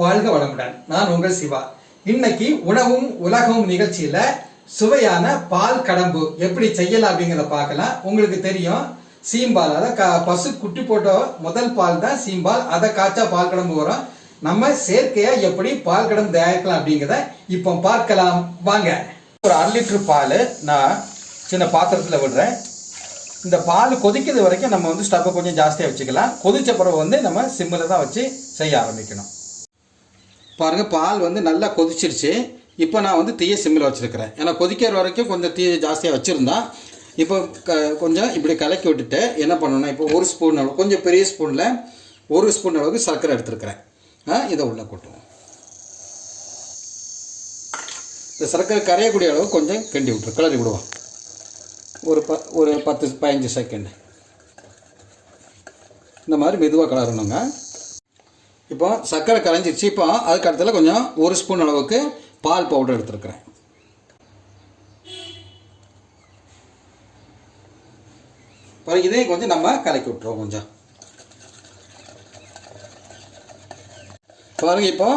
வாழ்க வளமுடன். நான் உங்கள் சிவா. இன்னைக்கு உணவும் உலகமும் நிகழ்ச்சியில சுவையான பால் கடம்பு எப்படி செய்யலாம் அப்படிங்கிறத பார்க்கலாம். உங்களுக்கு தெரியும் சீம்பால். அதை கா பசு குட்டி போட்ட முதல் பால் தான் சீம்பால். அதை காய்ச்சா பால் கடம்பு வரும். நம்ம செயற்கையா எப்படி பால் கடம்பு தயாரிக்கலாம் அப்படிங்கிறத இப்போ பார்க்கலாம். வாங்க. ஒரு அரை லிட்டர் பால் நான் சின்ன பாத்திரத்தில் விடுறேன். இந்த பால் கொதிக்கிறது வரைக்கும் நம்ம வந்து ஸ்டவ்வை கொஞ்சம் ஜாஸ்தியாக வச்சுக்கலாம். கொதிச்ச பிறகு வந்து நம்ம சிம்மில் தான் வச்சு செய்ய ஆரம்பிக்கணும். பாருங்க பால் வந்து நல்லா கொதிச்சிருச்சு. இப்போ நான் வந்து தீய சிம்மில் வச்சுருக்கிறேன். ஏன்னா கொதிக்கிற வரைக்கும் கொஞ்சம் தீ ஜாஸ்தியாக வச்சுருந்தா இப்போ க கொஞ்சம் இப்படி கலக்கி விட்டுட்டு என்ன பண்ணணும்னா இப்போ ஒரு ஸ்பூன் அளவு கொஞ்சம் பெரிய ஸ்பூனில் ஒரு ஸ்பூன் அளவுக்கு சர்க்கரை எடுத்துருக்கிறேன். ஆ இதை உள்ளே கொட்டுவோம். இந்த சர்க்கரை கரையக்கூடிய அளவு கொஞ்சம் கிண்டி விட்டுரு கிளறி விடுவோம். ஒரு ப ஒரு பத்து பதினஞ்சு செகண்டு இந்த மாதிரி மெதுவாக கலரணுங்க இப்போ சர்க்கரை கரைஞ்சிருச்சு. இப்போ அதுக்கு அடுத்தல கொஞ்சம் ஒரு ஸ்பூன் அளவுக்கு பால் பவுடர் எடுத்துருக்குறேன். பிறகு இதையும் கொஞ்சம் நம்ம கலக்கி விட்டுருவோம் கொஞ்சம். பாருங்க இப்போ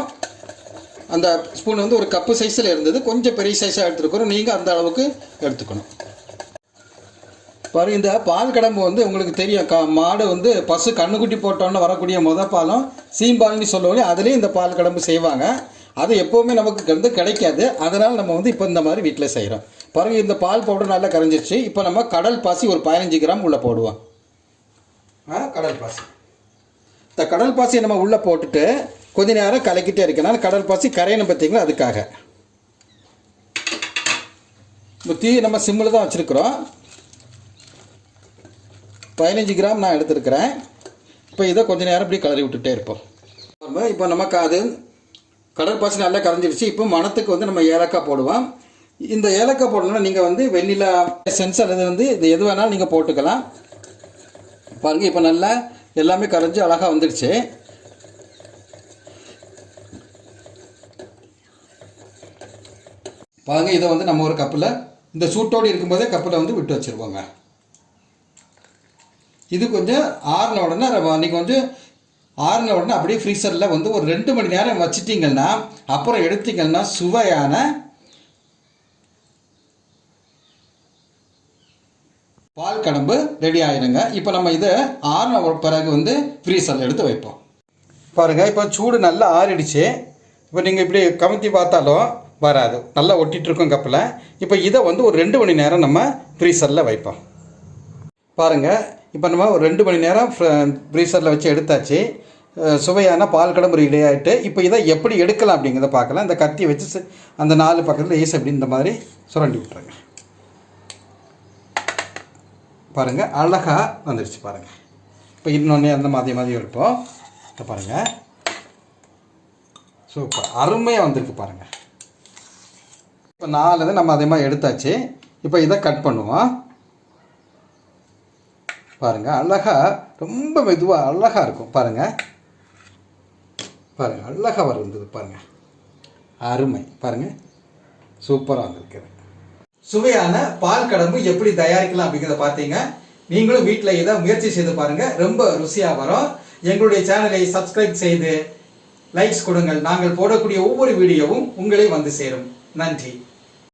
அந்த ஸ்பூன் வந்து ஒரு கப்பு சைஸில் இருந்தது. கொஞ்சம் பெரிய சைஸாக எடுத்துருக்குறோம். நீங்கள் அந்த அளவுக்கு எடுத்துக்கணும். பாருங்க இந்த பால் கடம்பு வந்து உங்களுக்கு தெரியும். க மாடு வந்து பசு கண்ணுக்குட்டி போட்டோன்னு வரக்கூடிய முத பாலும் சீம்பால்னு சொல்லுவோம் அதுலேயும் இந்த பால் கடம்பு செய்வாங்க. அது எப்போவுமே நமக்கு வந்து கிடைக்காது. அதனால் நம்ம வந்து இப்போ இந்த மாதிரி வீட்டில் செய்கிறோம் பாருங்க இந்த பால் பவுடர் நல்லா கரைஞ்சிருச்சு. இப்போ நம்ம கடல் பாசி ஒரு பதினஞ்சு கிராம் உள்ளே போடுவோம். கடல் பாசி. இந்த கடல் பாசியை நம்ம உள்ளே போட்டுட்டு கொஞ்ச நேரம் கலக்கிட்டே இருக்கனால கடல் பாசி கரையணும் பார்த்தீங்களா? அதுக்காக. இப்போ தீ நம்ம சிம்மில் தான் வச்சுருக்குறோம். பதினஞ்சு கிராம் நான் எடுத்துருக்கிறேன். இப்போ இதை கொஞ்ச நேரம் இப்படி கிளறி விட்டுட்டே இருப்போம். இப்போ நமக்கு அது கடற்பாசி நல்லா கரைஞ்சிருச்சு. இப்போ மணத்துக்கு வந்து நம்ம ஏலக்காய் போடுவோம். இந்த ஏலக்காய் போடணும்னா நீங்கள் வந்து வெண்ணிலா சென்ஸ் அல்லது வந்து இது எது வேணாலும் நீங்கள் போட்டுக்கலாம். பாருங்கள் இப்போ நல்லா எல்லாமே கரைஞ்சி அழகாக வந்துடுச்சு. பாருங்க இதை வந்து நம்ம ஒரு கப்பில் இந்த சூட்டோடு இருக்கும்போதே கப்பில் வந்து விட்டு வச்சுருவோங்க. இது கொஞ்சம் ஆறின உடனே நீங்கள் கொஞ்சம் ஆறின உடனே அப்படியே ஃப்ரீசரில் வந்து ஒரு ரெண்டு மணி நேரம் வச்சிட்டிங்கன்னா அப்புறம் எடுத்தீங்கன்னா சுவையான பால் கடம்பு ரெடி ஆயிருங்க. இப்போ நம்ம இதை ஆறின பிறகு வந்து ஃப்ரீசரில் எடுத்து வைப்போம். பாருங்கள் இப்போ சூடு நல்லா ஆறிடுச்சு. இப்போ நீங்கள் இப்படி கமுத்தி பார்த்தாலும் வராது. நல்லா ஒட்டிட்டு இருக்கும் கப்பில். இப்போ இதை வந்து ஒரு ரெண்டு மணி நேரம் நம்ம ஃப்ரீசரில் வைப்போம். பாருங்கள் இப்போ நம்ம ஒரு ரெண்டு மணி நேரம் ஃப்ரீசரில் வச்சு எடுத்தாச்சு. சுவையான பால் கடம்பு ரெடி ஆகிட்டு இப்போ இதை எப்படி எடுக்கலாம் அப்படிங்கிறத பார்க்கலாம். இந்த கத்தி வச்சு அந்த நாலு பக்கத்தில் ஈஸ் அப்படி இந்த மாதிரி சுரண்டி விட்டுருங்க. பாருங்கள் அழகாக வந்துடுச்சு பாருங்கள் இப்போ இன்னொன்று அந்த மாதிரி மாதிரி எடுப்போம் இப்போ பாருங்கள் சூப்பர். அருமையாக வந்திருக்கு பாருங்கள் இப்போ நாலு நம்ம அதே மாதிரி எடுத்தாச்சு. இப்போ இதை கட் பண்ணுவோம். பாருங்கள் அழகா ரொம்ப மெதுவாக அழகாக இருக்கும். பாருங்கள் பாருங்கள் அழகாக வருது பாருங்கள் அருமை. பாருங்கள் சூப்பராக வந்திருக்கு சுவையான பால் கடம்பு எப்படி தயாரிக்கலாம் அப்படிங்கிறத பார்த்தீங்க. நீங்களும் வீட்டில் இதை முயற்சி செய்து பாருங்கள் ரொம்ப ருசியாக வரும். எங்களுடைய சேனலை சப்ஸ்கிரைப் செய்து லைக்ஸ் கொடுங்கள். நாங்கள் போடக்கூடிய ஒவ்வொரு வீடியோவும் உங்களை வந்து சேரும். நன்றி.